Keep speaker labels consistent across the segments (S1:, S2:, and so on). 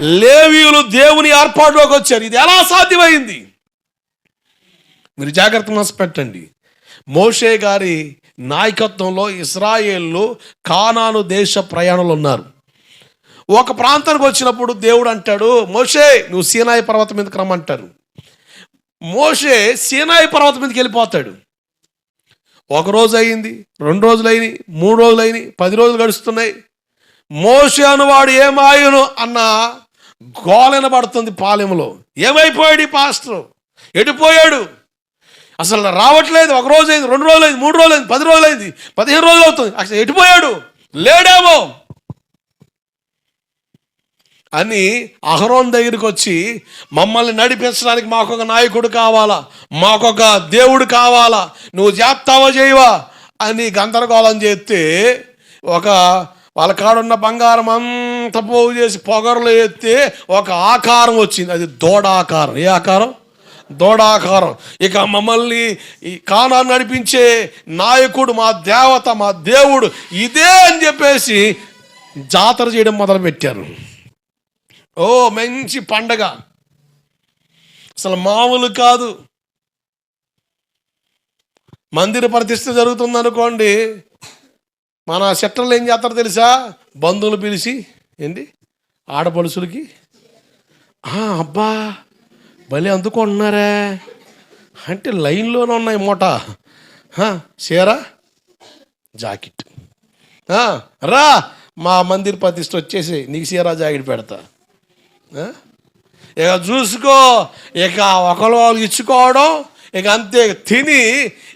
S1: లేవీయులు దేవుని ఏర్పాటులోకి వచ్చారు. ఇది ఎలా సాధ్యమైంది? మీరు జాగ్రత్త మనసు పెట్టండి. మోషే గారి నాయకత్వంలో ఇస్రాయేళ్ళు కానాను దేశ ప్రయాణంలో ఉన్నారు. ఒక ప్రాంతానికి వచ్చినప్పుడు దేవుడు అంటాడు మోషే నువ్వు సీనాయి పర్వతం మీదకి రమ్మంటారు. మోషే సీనాయి పర్వతం మీదకి వెళ్ళిపోతాడు. ఒక రోజు అయింది రెండు రోజులు అయినాయి మూడు రోజులు అయినాయి పది రోజులు గడుస్తున్నాయి. మోషే అనువాడు ఏమాయును అన్న గోలెన పడుతుంది పాలెంలో ఏమైపోయాడు ఈ పాస్టర్? ఎడిపోయాడు అసలు రావట్లేదు. ఒక రోజు అయింది రెండు రోజులు అయింది మూడు రోజులు అయింది పది రోజులు అయింది పదిహేను రోజులు అవుతుంది. అసలు ఎటుపోయాడు? లేడేమో. అని అహరోన్ దగ్గరికి వచ్చి మమ్మల్ని నడిపించడానికి మాకు ఒక నాయకుడు కావాలా? మాకొక దేవుడు కావాలా? నువ్వు చేస్తావా చేయవా? అని గందరగోళం చేస్తే ఒక వాళ్ళ కాడున్న బంగారం అంతా పోగు చేసి పొగరలో ఎత్తే ఒక ఆకారం వచ్చింది. అది దోడాకారం. ఏ ఆకారం? దోడాకారం. ఇక మమ్మల్ని ఈ కానాన్ని నడిపించే నాయకుడు మా దేవత మా దేవుడు ఇదే అని చెప్పేసి జాతర చేయడం మొదలుపెట్టారు. ఓ మంచి పండగ. అసలు మామూలు కాదు. మందిర ప్రతిష్ట జరుగుతుంది అనుకోండి మన సెట్టర్లు ఏం చేస్తారో తెలుసా? బంధువులు పిలిచి ఏంటి ఆడపడుసులకి అబ్బా భలే అందుకుంటున్నారే. అంటే లైన్లోనే ఉన్నాయి మూట. చీరా జాకెట్. రా మా మందిర్ ప్రతిష్ట వచ్చేసి నీకు సీరా జాకెట్ పెడతా. ఇక చూసుకో ఇక ఒకరు వాళ్ళు ఇచ్చుకోవడం ఇక అంతే తిని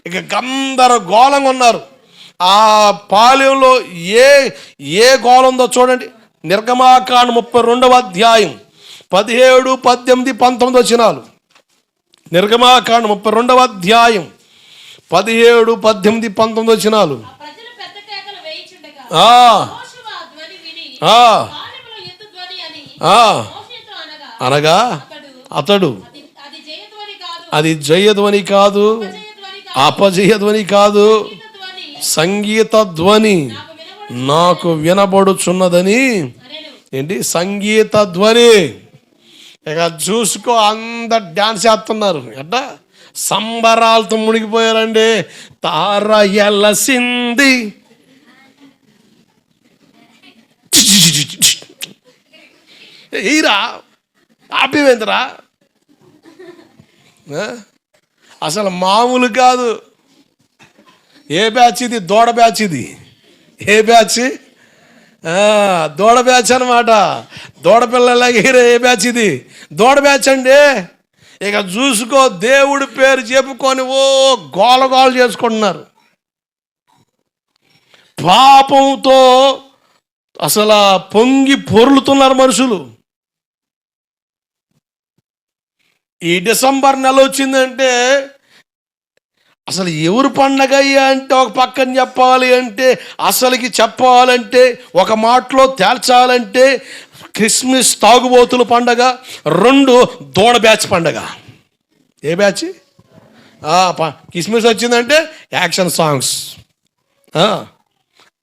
S1: ఇక గందరగోళంగా ఉన్నారు. ఆ పాలెంలో ఏ ఏ గోళం ఉందో చూడండి. నిర్గమాకాండ ముప్పై రెండవ అధ్యాయం పదిహేడు పద్దెనిమిది పంతొమ్మిది వచ్చినాలు నిర్గమాకాండ ముప్పై రెండవ అధ్యాయం పదిహేడు పద్దెనిమిది పంతొమ్మిది.
S2: మోషేతో అనగా అతడు అది జయధ్వని కాదు
S1: అపజయధ్వని కాదు సంగీత ధ్వని
S2: నాకు
S1: వినబడుచున్నదని. ఏంటి? సంగీత ధ్వని. ఇక చూసుకో అందరు డ్యాన్స్ చేస్తున్నారు. ఎట్టా? సంబరాలతో మునిగిపోయారండి. తార ఎలసింది. ఈరా ఆపివేంద్రా? అసలు మామూలు కాదు. ఏ బ్యాచ్ ఇది? దూడ బ్యాచ్ ఇది. ఏ బ్యాచ్? దూడ బ్యాచ్ అనమాట దూడపిల్లలాగే ఏ బ్యాచ్ ఇది? దూడ బ్యాచ్ అండి. ఇక చూసుకో దేవుడి పేరు చెప్పుకొని ఓ గోల గోల చేసుకుంటున్నారు. పాపంతో అసలు పొంగి పొర్లుతున్నారు మనుషులు. ఈ డిసెంబర్ నెల వచ్చిందంటే అసలు ఎవరు పండగ అంటే ఒక పక్కన చెప్పాలి అంటే అసలుకి చెప్పాలంటే ఒక మాటలో తేల్చాలంటే క్రిస్మస్ తాగుబోతుల పండగ రెండు దూడ బ్యాచ్ పండగ. ఏ బ్యాచ్? క్రిస్మస్ వచ్చిందంటే యాక్షన్ సాంగ్స్.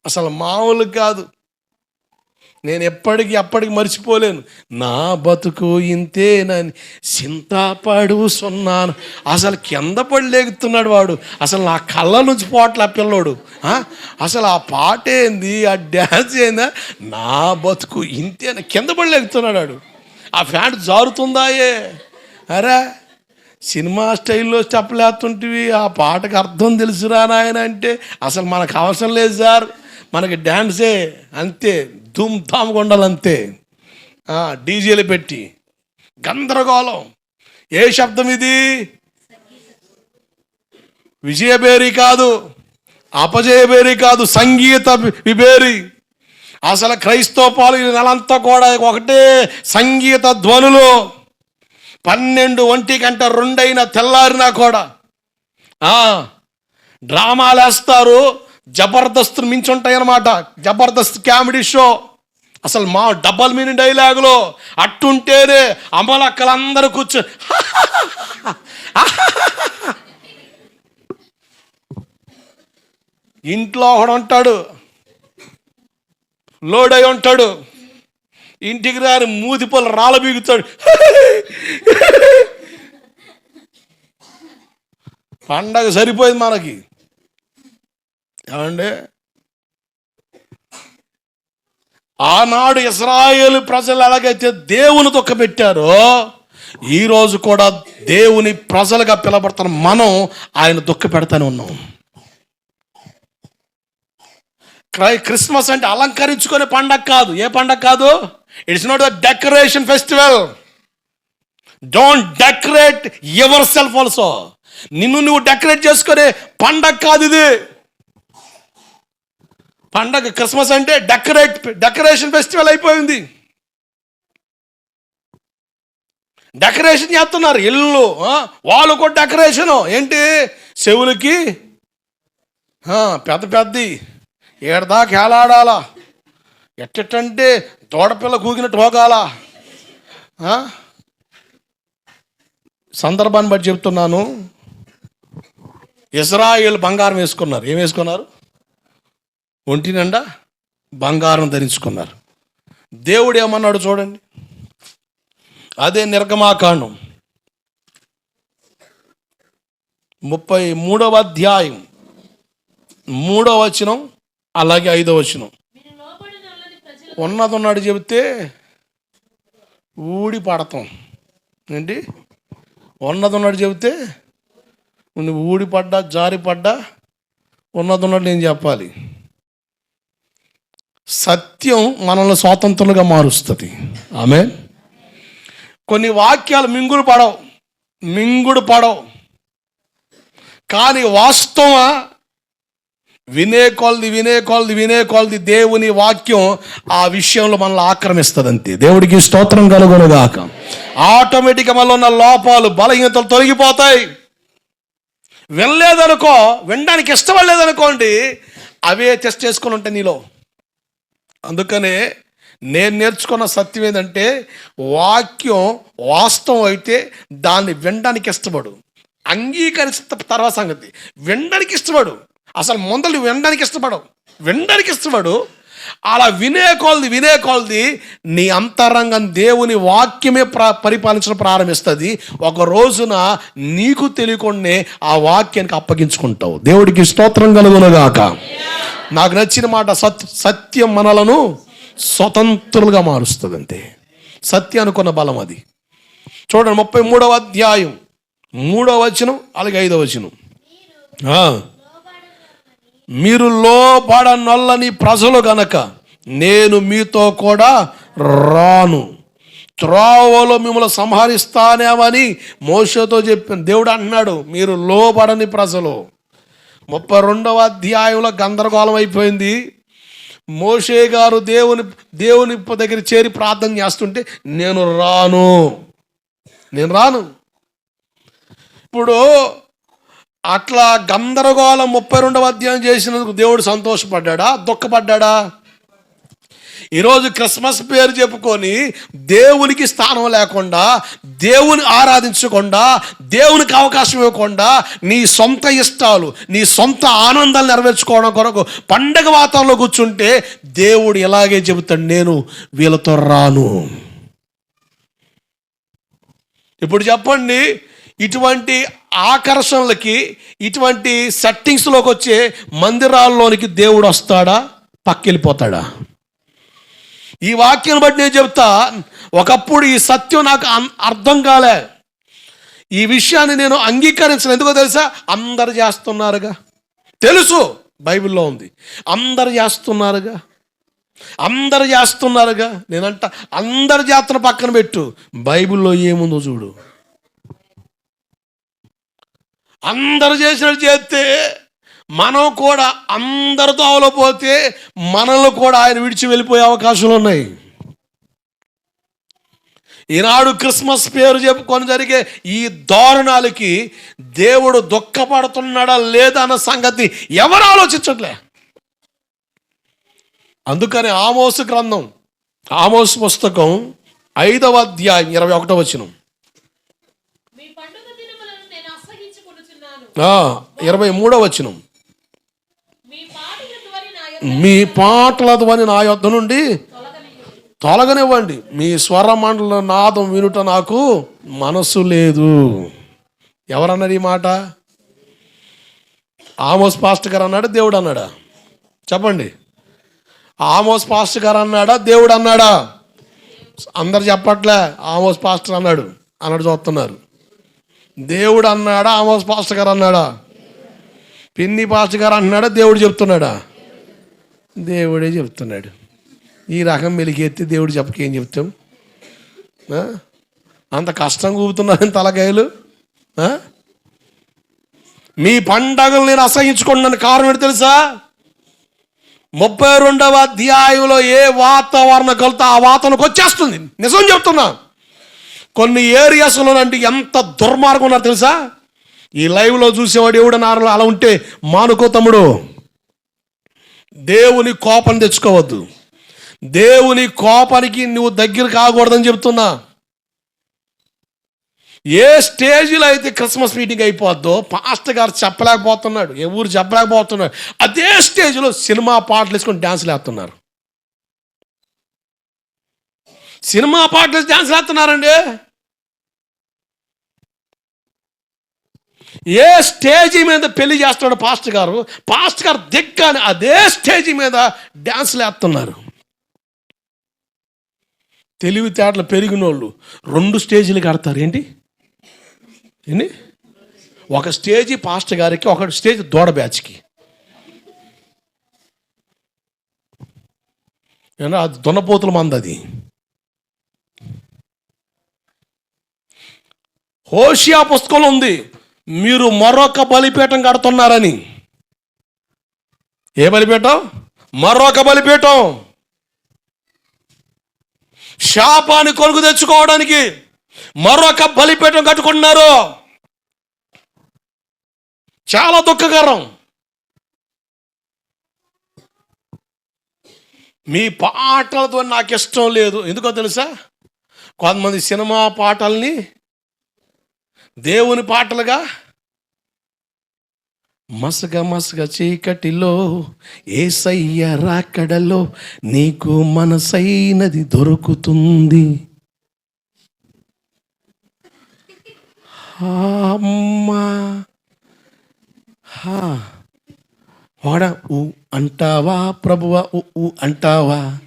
S1: అసలు మామూలు కాదు. నేను ఎప్పటికీ అప్పటికి మర్చిపోలేను. నా బతుకు ఇంతేనని చింతపడు సున్నాను. అసలు కింద పడి లేగుతున్నాడు వాడు. అసలు నా కళ్ళ నుంచి పోట్ల ఆ పిల్లోడు. అసలు ఆ పాట ఏంది? ఆ డ్యాన్స్ ఏందా? నా బతుకు ఇంతేనా. కింద పడి లేగుతున్నాడు వాడు. ఆ ఫ్యాంట్ జారుతుందాయే. అరే సినిమా స్టైల్లో స్టెప్లేస్తుంటివి ఆ పాటకు అర్థం తెలుసురా నాయన అంటే అసలు మనకు అవసరం లేదు సార్. మనకి డ్యాన్సే అంతే ధూమ్ ధామ్గా ఉండాలంతే డీజేలు పెట్టి గందరగోళం. ఏ శబ్దం ఇది? విజయబేరి కాదు అపజయబేరి కాదు సంగీత విబేరి అసలు క్రైస్తవ పాలు ఈ నెలంతా కూడా ఒకటే సంగీత ధ్వనులు. పన్నెండు ఒంటి గంట రెండైన తెల్లారినా కూడా డ్రామాలు వేస్తారు జబర్దస్త్ మించి ఉంటాయన్నమాట జబర్దస్త్ కామెడీ షో. అసలు మా డబల్ మీని డైలాగులో అట్టుంటేనే అమలక్కలందరూ కూర్చో ఇంట్లో ఒకడు ఉంటాడు. లోడ్ అయి ఉంటాడు. ఇంటికి రాని మూతి పళ్ళు రాళ్ళ బీగుతాడు. పండగ సరిపోయింది మనకి. ఏమండి? ఆనాడు ఇస్రాయేల్ ప్రజలు ఎలాగైతే దేవుని దుఃఖపెట్టారో ఈరోజు కూడా దేవుని ప్రజలుగా పిలబడుతున్న మనం ఆయన దుఃఖ పెడతానే ఉన్నాం. క్రై- క్రిస్మస్ అంటే అలంకరించుకునే పండగ కాదు. ఏ పండగ కాదు? It's not the decoration festival don't decorate yourself also నిన్ను నువ్వు డెకరేట్ చేసుకునే పండగ కాదు ఇది. పండగ క్రిస్మస్ అంటే డెకరేట్ డెకరేషన్ ఫెస్టివల్ అయిపోయింది. డెకరేషన్ చేస్తున్నారు ఇల్లు వాళ్ళు కూడా డెకరేషన్. ఏంటి? చెవులకి పెద్ద పెద్దది ఏడదాకా ఏలాడాలా? ఎట్టంటే తోడపిల్ల కూగినట్టు పోగాలా? సందర్భాన్ని బట్టి చెప్తున్నాను. ఇజ్రాయిల్ బంగారం వేసుకున్నారు. ఏం వేసుకున్నారు? ఒంటి నిండా బంగారం ధరించుకున్నారు. దేవుడు ఏమన్నాడు చూడండి? అదే నిర్గమాకాండం. ముప్పై మూడవ అధ్యాయం. మూడవ వచనం అలాగే ఐదవ వచనం. ఉన్నది ఉన్నాడు చెబితే ఊడి పడతాం. ఏంటి? ఉన్నది ఉన్నాడు చెబితే నువ్వు ఊడి పడ్డా ఉన్నది ఉన్నాడు నేను చెప్పాలి? సత్యం మనల్ని స్వాతంత్రులుగా మారుస్తుంది. ఆమె కొన్ని వాక్యాలు మింగుడు పడవు. మింగుడు పడవు. కానీ వాస్తవ వినే కొలది వినే కొలది వినే కొలది దేవుని వాక్యం ఆ విషయంలో మనల్ని ఆక్రమిస్తుంది అంతే దేవుడికి స్తోత్రం కలుగునుగాక. ఆటోమేటిక్గా మనలో ఉన్న లోపాలు బలహీనతలు తొలగిపోతాయి. వినలేదనుకో వినడానికి ఇష్టపడలేదనుకోండి అవే టెస్ట్ చేసుకుని ఉంటాయి నీలో. అందుకనే నేను నేర్చుకున్న సత్యం ఏంటంటే వాక్యం వాస్తవం అయితే దాన్ని వినడానికి ఇష్టపడు. అంగీకరిస్తే తర్వాత సంగతి. వినడానికి ఇష్టపడు. అసలు ముందలు వినడానికి ఇష్టపడవు. వినడానికి ఇష్టపడు. అలా వినే కొలది వినే కొలది నీ అంతరంగం దేవుని వాక్యమే ప్ర పరిపాలించడం ప్రారంభిస్తుంది. ఒక రోజున నీకు తెలియకుండానే ఆ వాక్యానికి అప్పగించుకుంటావు. దేవుడికి స్తోత్రం కలుగునగాక. నాకు నచ్చిన మాట సత్ సత్యం మనలను స్వతంత్రులుగా మారుస్తుంది అంతే సత్యం అనుకున్న బలం అది. చూడండి ముప్పై మూడవ అధ్యాయం. మూడవ వచనం అలాగే ఐదవ వచనం. మీరు మీరు లోబడనొల్లని ప్రజలు గనక నేను మీతో కూడా రాను. త్రోవలో మిమ్మల్ని సంహరిస్తానేమని మోసతో చెప్పిన. దేవుడు అంటున్నాడు మీరు లోబడని ప్రజలు. ముప్పై రెండవ అధ్యాయంలో గందరగోళం అయిపోయింది. మోషే గారు దేవుని దేవుని దగ్గర చేరి ప్రార్థన చేస్తుంటే నేను రాను. నేను రాను. ఇప్పుడు అట్లా గందరగోళం ముప్పై రెండవ అధ్యాయం చేసినందుకు దేవుడు సంతోషపడ్డా దుఃఖపడ్డా ఈరోజు క్రిస్మస్ పేరు చెప్పుకొని దేవునికి స్థానం లేకుండా దేవుని ఆరాధించకుండా దేవునికి అవకాశం ఇవ్వకుండా నీ సొంత ఇష్టాలు నీ సొంత ఆనందాలు నెరవేర్చుకోవడం కొరకు పండగ వాతావరణంలో కూర్చుంటే దేవుడు ఇలాగే చెబుతాడు నేను వీళ్ళతో రాను. ఇప్పుడు చెప్పండి ఇటువంటి ఆకర్షణలకి ఇటువంటి సెట్టింగ్స్లోకి వచ్చే మందిరాల్లోనికి దేవుడు వస్తాడా? పక్కెళ్ళిపోతాడా? ఈ వాక్యం బట్టి నేను చెప్తా ఒకప్పుడు ఈ సత్యం నాకు అర్థం కాలే. ఈ విషయాన్ని నేను అంగీకరించను. ఎందుకో తెలుసా? అందరు చేస్తున్నారుగా. తెలుసు బైబిల్లో ఉంది. అందరు చేస్తున్నారుగా. అందరు చేస్తున్నారుగా. నేనంట అందరు చేస్తున్న పక్కన పెట్టు. బైబిల్లో ఏముందో చూడు. అందరు చేసినట్టు చేస్తే మనం కూడా అందరితో అవలపోతే మనల్ని కూడా ఆయన విడిచి వెళ్ళిపోయే అవకాశాలు ఉన్నాయి. ఈనాడు క్రిస్మస్ పేరు చెప్పుకొని జరిగే ఈ దారుణాలకి దేవుడు దుఃఖపడుతున్నాడా లేదా అన్న సంగతి ఎవరు ఆలోచించట్లే. అందుకని ఆమోసు గ్రంథం ఆమోసు పుస్తకం ఐదవ అధ్యాయం ఇరవై ఒకటో వచనం
S2: మీ పండుగ దినములను నేను అసహించుకొనుచున్నాను
S1: ఆ, ఇరవై మూడో వచనం.
S2: మీ పాటల ధ్వని నా యొద్ద
S1: నుండి తొలగనివ్వండి. మీ స్వరమండల నాదం వినుట నాకు మనసు లేదు. ఎవరన్నారు ఈ మాట? ఆమోస్ పాస్టర్ గారు అన్నాడా దేవుడు అన్నాడా చెప్పండి. ఆమోస్ పాస్టర్ గారు అన్నాడా దేవుడు అన్నాడా అందరు చెప్పట్లే ఆమోస్ పాస్టర్ అన్నాడు. అన్నాడు చూస్తున్నారు. దేవుడు అన్నాడా ఆమోస్ పాస్టర్ గారు అన్నాడా పిన్ని పాస్టర్ గారు అన్నాడా దేవుడు చెప్తున్నాడా? దేవుడే చెప్తున్నాడు. ఈ రకం మెలికెత్తి దేవుడు చెప్పకేం చెప్తాం? అంత కష్టం కూపుతున్నాను తలకాయలు? మీ పండగలు నేను అసహించుకున్నాను కారణం ఏంటి తెలుసా? ముప్పై రెండవ అధ్యాయంలో ఏ వాతావరణం కలితే ఆ వాతావరణకు వచ్చేస్తుంది. నిజం చెప్తున్నాను కొన్ని ఏరియాస్లో అంటే ఎంత దుర్మార్గం ఉన్నారు తెలుసా? ఈ లైవ్లో చూసేవాడు ఎవడు నారలో అలా ఉంటే మానుకో తమ్ముడు. దేవుని కోపం తెచ్చుకోవద్దు. దేవుని కోపానికి నువ్వు దగ్గర కాకూడదని చెప్తున్నా. ఏ స్టేజ్లో అయితే క్రిస్మస్ మీటింగ్ అయిపోద్దో పాస్టర్ గారు చెప్పలేకపోతున్నాడు ఏ ఊరు చెప్పలేకపోతున్నాడు అదే స్టేజ్లో సినిమా పాటలు వేసుకొని డ్యాన్స్లు వేస్తున్నారు. సినిమా పాటలు డ్యాన్స్లు వేస్తున్నారండి. ఏ స్టేజీ మీద పెళ్ళి చేస్తున్నాడు పాస్టర్ గారు? పాస్టర్ గారు దిగ్గాని అదే స్టేజీ మీద డ్యాన్స్లు వేస్తున్నారు తెలివితేటలు పెరిగిన వాళ్ళు రెండు స్టేజీలు కడతారు. ఏంటి? ఏంటి? ఒక స్టేజీ పాస్టర్ గారికి ఒక స్టేజ్ దూడ బ్యాచ్కి. అది దున్నపోతుల మంది అది. హోషియా పుస్తకంలో ఉంది. మీరు మరొక బలిపీఠం కడుతున్నారని. ఏ బలిపీఠం? మరొక బలిపీఠం. శాపాన్ని కొనుగు తెచ్చుకోవడానికి మరొక బలిపీఠం కట్టుకుంటున్నారు. చాలా దుఃఖకరం. మీ పాటలతో నాకు ఇష్టం లేదు. ఎందుకో తెలుసా? కొంతమంది సినిమా పాటల్ని దేవుని పాటలుగా? మసగ మసగ చీకటిలో ఏసయ్య రాకడలో నీకు మనసైనది దొరుకుతుంది. అమ్మా. వాడ ఊ అంటావా ప్రభువా ఊ ఊ అంటావా?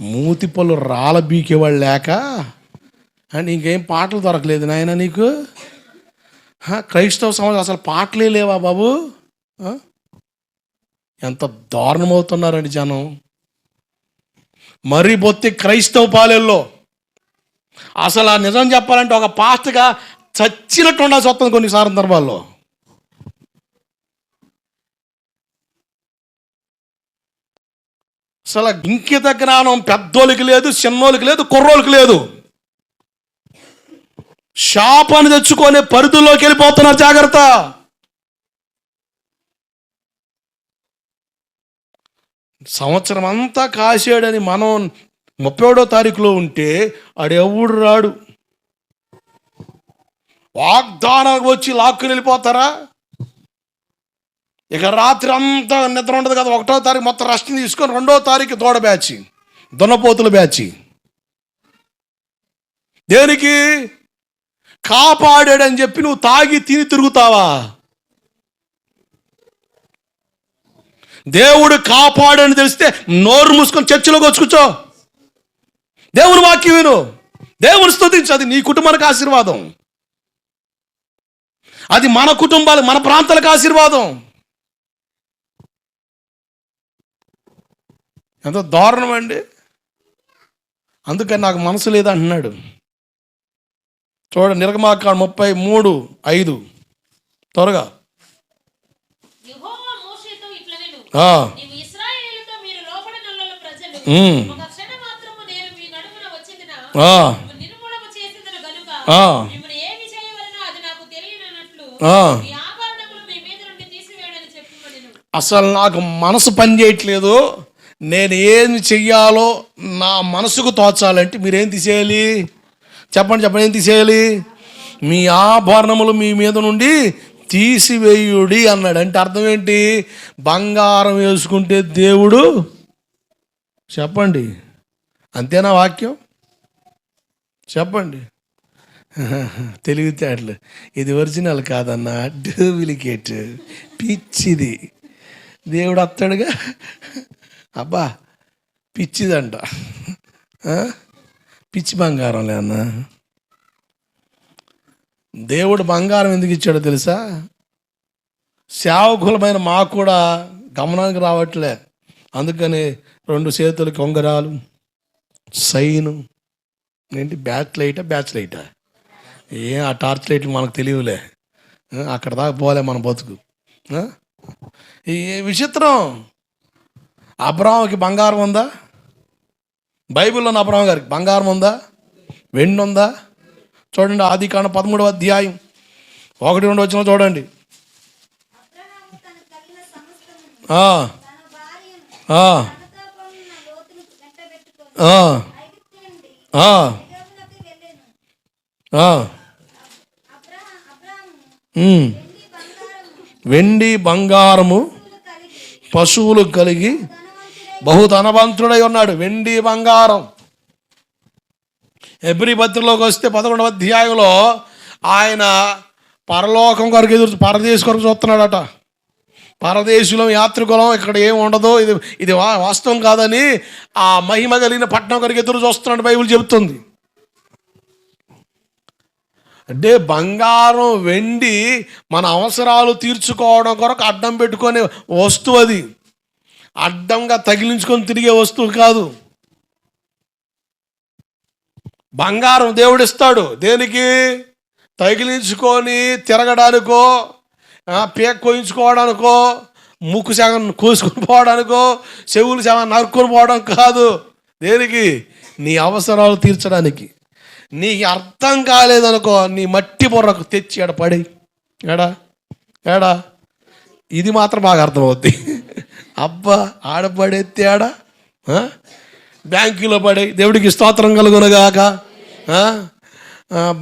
S1: మూతి పళ్ళు రాళ్ళ బీకేవాళ్ళు లేక అండ్ ఇంకేం పాటలు దొరకలేదు నాయన నీకు? క్రైస్తవ సమాజం అసలు పాటలే లేవా బాబు? ఎంత దారుణమవుతున్నారండి జనం. మరీ బొత్తి క్రైస్తవ పాలెల్లో. అసలు ఆ నిజం చెప్పాలంటే ఒక పాస్ట్గా చచ్చినట్టు ఉండాల్సి వస్తుంది కొన్ని సందర్భాల్లో. అసలు ఇంకిత జ్ఞానం పెద్దోళ్ళకి లేదు చిన్నోళ్ళకి లేదు కుర్రోళ్ళకి లేదు. శాపాన్ని తెచ్చుకొని పరిధిలోకి వెళ్ళిపోతున్నారు. జాగ్రత్త. సంవత్సరం అంతా కాసాడని మనం ముప్పై ఏడో తారీఖులో ఉంటే ఆడెవడు రాడు. వాగ్దానానికి వచ్చి లాక్కుని వెళ్ళిపోతారా? ఇక రాత్రి అంతా నిద్ర ఉండదు కదా. ఒకటో తారీఖు మొత్తం రెస్ట్ తీసుకొని రెండో తారీఖు దూడ బ్యాచి దున్నపోతుల బ్యాచి. దేనికి? కాపాడాడని చెప్పి నువ్వు తాగి తిని తిరుగుతావా? దేవుడు కాపాడని తెలిస్తే నోరు మూసుకొని చర్చిలోకి వచ్చి కూర్చో. దేవుని వాక్యం విను. దేవుని స్థుతించు అది నీ కుటుంబానికి ఆశీర్వాదం. అది మన కుటుంబాలు మన ప్రాంతాలకు ఆశీర్వాదం. ఎంతో దారుణం అండి. అందుకని నాకు మనసు లేదంటున్నాడు. చూడ నిర్గమాకాండ ముప్పై మూడు ఐదు. త్వరగా. అసలు నాకు మనసు పని చేయట్లేదు. నేను ఏమి చెయ్యాలో నా మనసుకు తోచాలంటే మీరేం తీసేయాలి? చెప్పండి చెప్పండి ఏం తీసేయాలి? మీ ఆభరణములు మీ మీద నుండి తీసివేయుడి అన్నాడు. అంటే అర్థం ఏంటి? బంగారం వేసుకుంటే దేవుడు చెప్పండి. అంతేనా వాక్యం? చెప్పండి. తెలివితేటలు. ఇది ఒరిజినల్ కాదన్న. డూప్లికేట్. పిచ్చిది. దేవుడు వస్తాడుగా అబ్బా పిచ్చిదంట. పిచ్చి బంగారంలే అన్న. దేవుడు బంగారం ఎందుకు ఇచ్చాడో తెలుసా? సేవకులమైన మాకు కూడా గమనానికి రావట్లే. అందుకని రెండు చేతులు కొంగరాలు సైను. ఏంటి? బ్యాచ్ లైటా బ్యాచ్ లైటా? ఏ ఆ టార్చ్ లైట్లు మనకు తెలియలే అక్కడ దాకా పోలే మన బతుకు. ఈ విచిత్రం. అబ్రాహాంకి బంగారం ఉందా? బైబిల్లో నా ప్రభావం గారికి బంగారం ఉందా? వెండి ఉందా? చూడండి ఆది కాండ పదమూడవ అధ్యాయం. ఒకటి రెండు వచ్చిన చూడండి.
S3: వెండి బంగారము
S1: పశువులు కలిగి బహు ధనవంతుడై ఉన్నాడు. వెండి బంగారం. ఎబ్రి పత్రికలోకి వస్తే పదకొండవ అధ్యాయంలో ఆయన పరలోకం కొరకు ఎదురు పరదేశ కొరకు చూస్తున్నాడట. పరదేశులం యాత్రికులం ఇక్కడ ఏం ఉండదు ఇది ఇది వా- వాస్తవం కాదని ఆ మహిమ కలిగిన పట్టణం కొరకు ఎదురు చూస్తున్నాడు బైబిల్ చెబుతుంది. అంటే బంగారం వెండి మన అవసరాలు తీర్చుకోవడం కొరకు అడ్డం పెట్టుకునే వస్తువు అది. అడ్డంగా తగిలించుకొని తిరిగే వస్తువు కాదు. బంగారం దేవుడిస్తాడు. దేనికి? తగిలించుకొని తిరగడానికో పేక్ కోయించుకోవడానికో ముక్కు సగం కోసుకొని పోవడానికో చెవులు సగం నరుక్కొని పోవడం కాదు. దేనికి? నీ అవసరాలు తీర్చడానికి. నీకు అర్థం కాలేదనుకో నీ మట్టి బుర్రకు తెచ్చి ఎడ పడి ఎడా ఏడా? ఇది మాత్రం బాగా అర్థమవుద్ది. అబ్బా ఆడపడే ఆడ బ్యాంకీలో పడే దేవుడికి స్తోత్రం కలుగునగాక.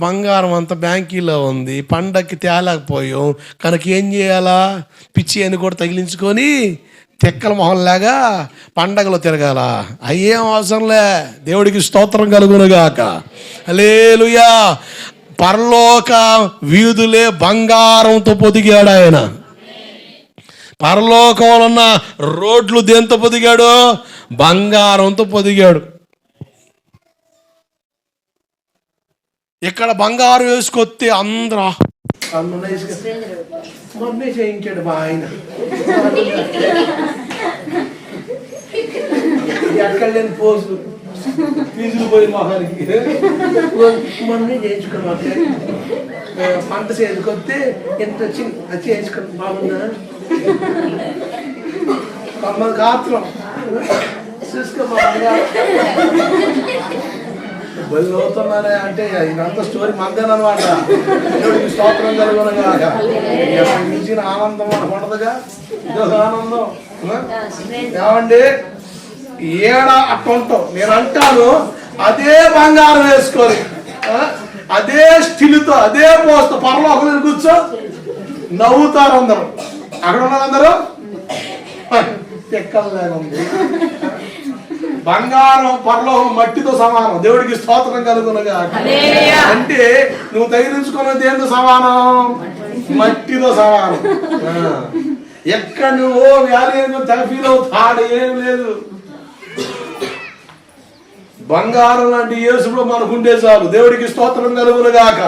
S1: బంగారం అంతా బ్యాంకీలో ఉంది పండక్కి తేలేకపోయాం. కనుక ఏం చేయాలా? పిచ్చి అని కూడా తగిలించుకొని తెక్కల మొహంలాగా పండగలో తిరగాల. అయ్యేం అవసరంలే దేవుడికి స్తోత్రం కలుగునుగాక. లేలుయా పరలోక వీధులే బంగారంతో పొదిగాడు ఆయన. పరలోకంలో ఉన్న రోడ్లు దేంతో పొదిగాడు? బంగారంతో పొదిగాడు. ఇక్కడ బంగారం వేసుకొస్తే అందరూ చేయించాడు మా ఆయన. ఎక్కడ లేని పోజులు. ఫీజులు పోయి మొహానికి. మొన్నే చేయించుకున్నాం. పంట చేతికొస్తే ఎంత వచ్చింది అది చేయించుకుని బాగుందా? మమ్మల్ని గాత్రం. బలి అవుతున్నారే అంటే ఇదంతా స్టోరీ మందేనమాట స్తోత్రం కలుగునగాక ఎక్కడి మించిన ఆనందం ఉండదుగా? ఇదొక ఆనందం? ఏమండి? ఏడ అట్టంటాం నేను అంటాను అదే బంగారం వేసుకొని? అదే స్టిల్తో అదే పోస్తూ పరలోకం కూర్చో నవ్వుతారు అందరూ. అక్కడ ఉన్నారు అందరూ? ఎక్కలేనుంది బంగారం పరలోకం మట్టితో సమానం. దేవుడికి స్తోత్రం కలుగునగా. అంటే నువ్వు తగిలించుకున్న దేంతో సమానం? మట్టితో సమానం. ఎక్కడ నువ్వు వ్యాలీ తెగ ఫీల్ అవుతాడు ఏం లేదు. బంగారం లాంటి యేసుడు మనకుండే చాలు. దేవుడికి స్తోత్రం కలుగునుగాక